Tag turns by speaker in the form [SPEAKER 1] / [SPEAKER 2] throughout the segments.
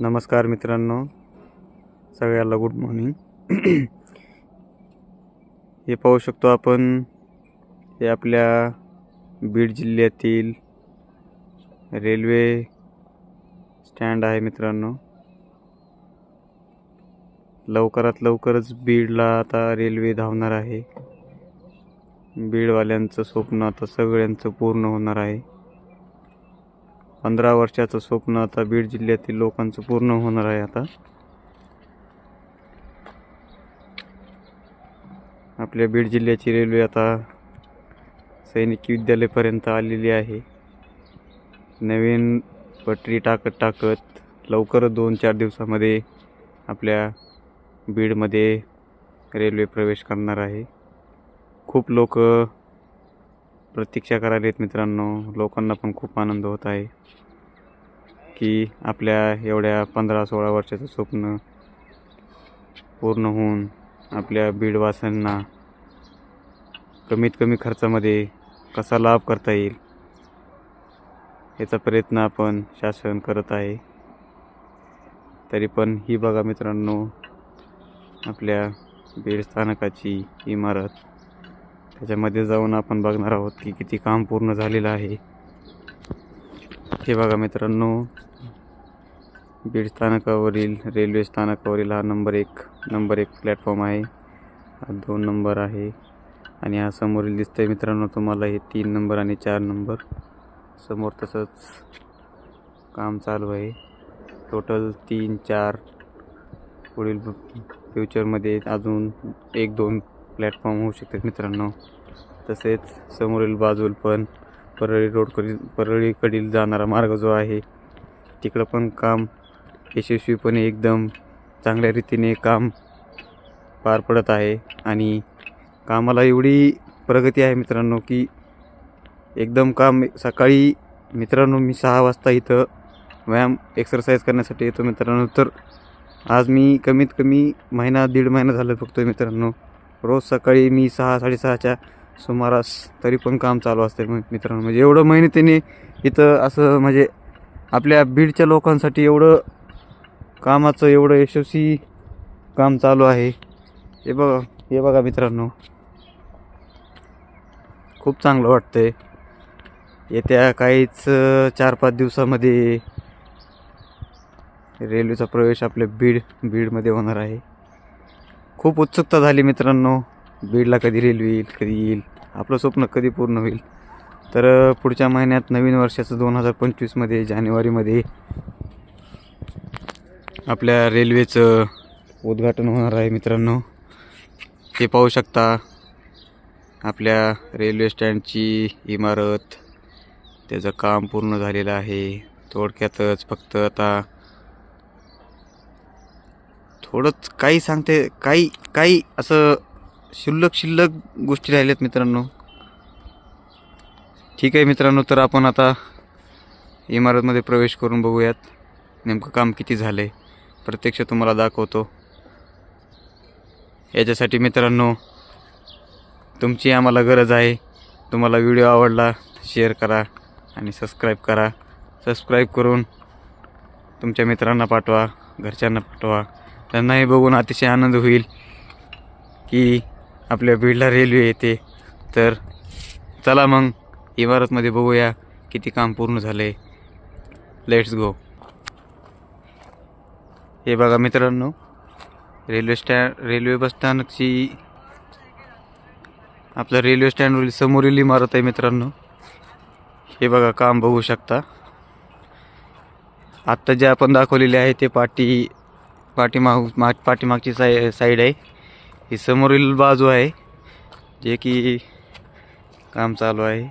[SPEAKER 1] नमस्कार मित्रांनो. सगळ्याला गुड मॉर्निंग हे पाहू शकतो आपण हे आपल्या बीड जिल्ह्यातील रेल्वे स्टँड आहे मित्रांनो. लवकरात लवकरच बीडला आता रेल्वे धावणार आहे. बीडवाल्यांचं स्वप्न आता सगळ्यांचं पूर्ण होणार आहे. पंधरा वर्षाचं स्वप्न आता बीड जिल्ह्यातील लोकांचं पूर्ण होणार आहे आता. आपल्या बीड जिल्ह्याची रेल्वे आता सैनिकी विद्यालयापर्यंत आलेली आहे. नवीन पटरी टाकत टाकत लवकरच दोन चार दिवसामध्ये आपल्या बीडमध्ये रेल्वे प्रवेश करणार आहे. खूप लोक प्रतीक्षा करायला आहेत मित्रांनो. लोकांना पण खूप आनंद होत आहे की आपल्या एवढ्या पंधरा सोळा वर्षाचं स्वप्न पूर्ण होऊन आपल्या बीडवासांना कमीत कमी खर्चामध्ये कसा लाभ करता येईल याचा प्रयत्न आपण शासन करत आहे. तरी पण ही बघा मित्रांनो आपल्या बीड स्थानकाची इमारत. त्याच्यामध्ये जाऊन आपण बघणार आहोत की किती काम पूर्ण झालेलं आहे. हे बघा मित्रांनो बीड स्थानकावरील रेल्वे स्थानकावरील हा नंबर एक नंबर एक प्लॅटफॉर्म आहे. हा दोन नंबर आहे आणि हा समोरील दिसतंय मित्रांनो तुम्हाला हे तीन नंबर आणि चार नंबर. समोर तसंच काम चालू आहे. टोटल तीन चार पुढील फ्युचरमध्ये अजून एक दोन प्लॅटफॉर्म होऊ शकतात मित्रांनो. तसेच समोरील बाजूल पण परळी रोडकडील परळीकडील जाणारा मार्ग जो आहे तिकडं पण काम यशस्वीपणे एकदम चांगल्या रीतीने काम पार पडत आहे. आणि कामाला एवढी प्रगती आहे मित्रांनो की एकदम काम सकाळी मित्रांनो मी सहा वाजता इथं व्यायाम एक्सरसाइज करण्यासाठी येतो मित्रांनो. तर आज मी कमीत कमी महिना दीड महिना झालं बघतो मित्रांनो. रोज सकाळी मी सहा साडेसहाच्या सुमारास तरी पण काम चालू असते मग मित्रांनो. म्हणजे एवढं मेहनतीने इथं असं म्हणजे आपल्या बीडच्या लोकांसाठी एवढं कामाचं एवढं यशस्वी काम चालू आहे. हे बघा हे बघा मित्रांनो. खूप चांगलं वाटतंय. येत्या काहीच चार पाच दिवसामध्ये रेल्वेचा प्रवेश आपल्या बीड बीडमध्ये होणार आहे. खूप उत्सुकता झाली मित्रांनो. बीडला कधी रेल्वे येईल कधी येईल. आपलं स्वप्न कधी पूर्ण होईल? तर पुढच्या महिन्यात नवीन वर्षाचं दोन हजार पंचवीसमध्ये जानेवारीमध्ये आपल्या रेल्वेचं उद्घाटन होणार आहे मित्रांनो. ते पाहू शकता आपल्या रेल्वे स्टँडची इमारत. त्याचं काम पूर्ण झालेलं आहे. थोडक्यातच फक्त आता थोडंच काही सांगते काही काही असं शिल्लक शिल्लक गोष्टी राहिल्यात मित्रांनो. ठीक आहे मित्रांनो तर आपण आता इमारतमध्ये प्रवेश करून बघूयात. नेमकं काम किती झालं आहे प्रत्यक्ष तुम्हाला दाखवतो. याच्यासाठी मित्रांनो तुमची आम्हाला गरज आहे. तुम्हाला व्हिडिओ आवडला शेअर करा आणि सबस्क्राईब करा. सबस्क्राईब करून तुमच्या मित्रांना पाठवा घरच्यांना पाठवा. त्यांनाही बघून अतिशय आनंद होईल की आपल्या बीडला रेल्वे येते. तर चला मग इमारतमध्ये बघूया किती काम पूर्ण झाले. लेट्स गो हे बघा मित्रांनो रेल्वे स्टँड रेल्वे बसस्थानकची आपल्या रेल्वे स्टँडवरील समोरील इमारत आहे मित्रांनो. हे बघा काम बघू शकता. आत्ता जे आपण दाखवलेले आहे ते पाटी पाठीमाग मा पाठीमागची साई साईड आहे. ही समोरील बाजू आहे जे की काम चालू आहे.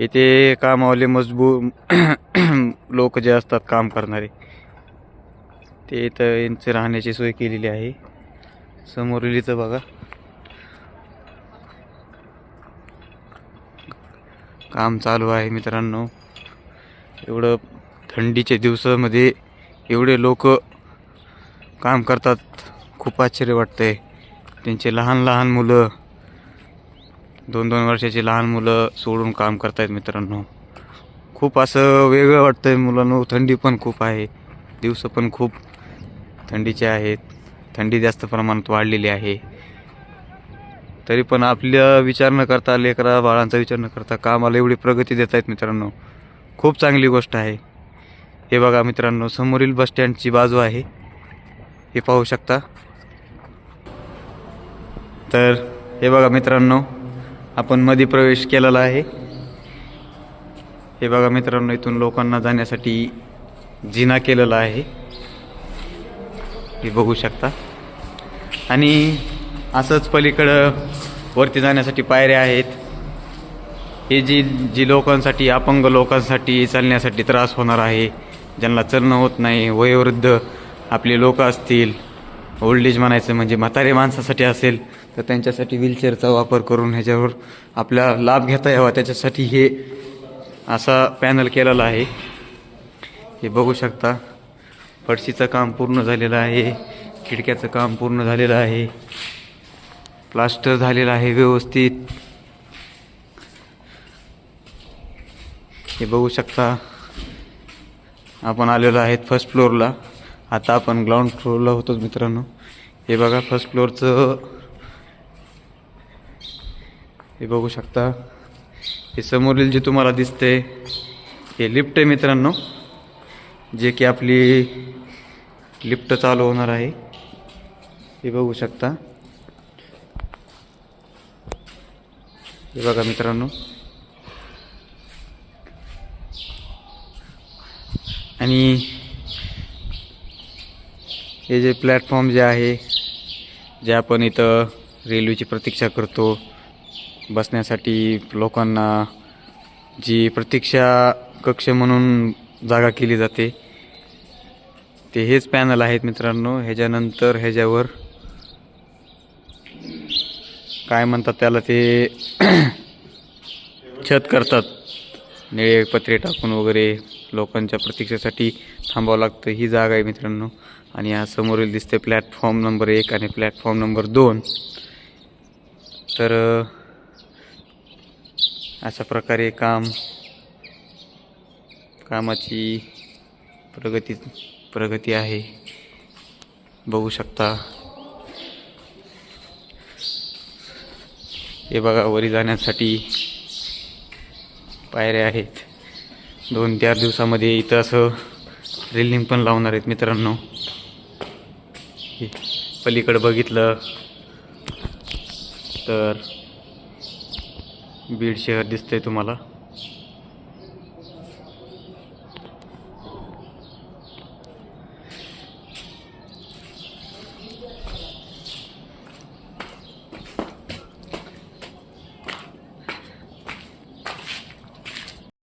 [SPEAKER 1] इथे कामावले मजबूर लोक जे असतात काम करणारे ते इथं यांची राहण्याची सोय केलेली आहे. समोरील इथं बघा. काम चालू आहे मित्रांनो. एवढं थंडीच्या दिवसामध्ये एवढे लोक काम करतात. खूप आश्चर्य वाटते त्यांचे लहान लहान मुलं दोन दोन वर्षाची लहान मुलं सोडून काम करतायत मित्रांनो. खूप असं वेगळं वाटतंय मुलांनो. थंडी पण खूप आहे. दिवस पण खूप थंडीचे आहेत. थंडी जास्त प्रमाणात वाढलेली आहे. तरी पण आपल्या विचार न करता लेकरा बाळांचा विचार न करता कामाला एवढी प्रगती देत आहेत मित्रांनो. खूप चांगली गोष्ट आहे. हे बघा मित्रांनो समोरील बस स्टँडची बाजू आहे. हे पाहू शकता. तर हे बघा मित्रांनो आपण मध्ये प्रवेश केलेला आहे. हे बघा मित्रांनो इथून लोकांना जाण्यासाठी जिना केलेला आहे. हे बघू शकता. आणि असंच पलीकडं वरती जाण्यासाठी पायऱ्या आहेत. हे जी जी लोकांसाठी अपंग लोकांसाठी चालण्यासाठी त्रास होणार आहे ज्यांना चलणं होत नाही वयोवृद्ध आपले लोक असतील ओल्ड एज म्हणायचं म्हणजे म्हातारे माणसासाठी असेल तर त्यांच्यासाठी व्हीलचेअरचा वापर करून ह्याच्यावर आपला लाभ घेता यावा. त्याच्यासाठी हे असा पॅनल केलेला आहे. हे बघू शकता फडशीचं काम पूर्ण झालेलं आहे खिडक्याचं काम पूर्ण झालेलं आहे प्लास्टर झालेलं आहे व्यवस्थित. हे बघू शकता आपण आलेलो आहेत फर्स्ट फ्लोअरला आता आपण ग्राउंड फ्लोअरला होतो मित्रांनो. हे बघा फर्स्ट फ्लोअरचं हे बघू शकता. हे समोरील जे तुम्हाला दिसते हे लिफ्ट आहे मित्रांनो. जे की आपली लिफ्ट चालू होणार आहे. हे बघू शकता. हे बघा मित्रांनो. आणि हे जे प्लॅटफॉर्म जे आहे जे आपण इथं रेल्वेची प्रतीक्षा करतो बसण्यासाठी लोकांना जी प्रतीक्षा कक्ष म्हणून जागा केली जाते ते हेच पॅनल आहेत मित्रांनो. ह्याच्यानंतर ह्याच्यावर काय म्हणतात त्याला ते छत करतात. निळे पत्रे टाकून वगैरे. लोकांच्या प्रतीक्षेसाठी थांबावं लागतं. ही जागा आहे मित्रांनो. आणि हा समोरील दिसते प्लॅटफॉर्म नंबर एक आणि प्लॅटफॉर्म नंबर दोन. तर अशा प्रकारे काम कामाची प्रगती प्रगती आहे. बघू शकता. हे बघा वरी जाण्यासाठी पायऱ्या आहेत. दोन चार दिवसामध्ये इथं असं रेलिंग पण लावणार आहेत मित्रांनो. पलीकडं बघितलं तर बीड शहर दिसतंय तुम्हाला.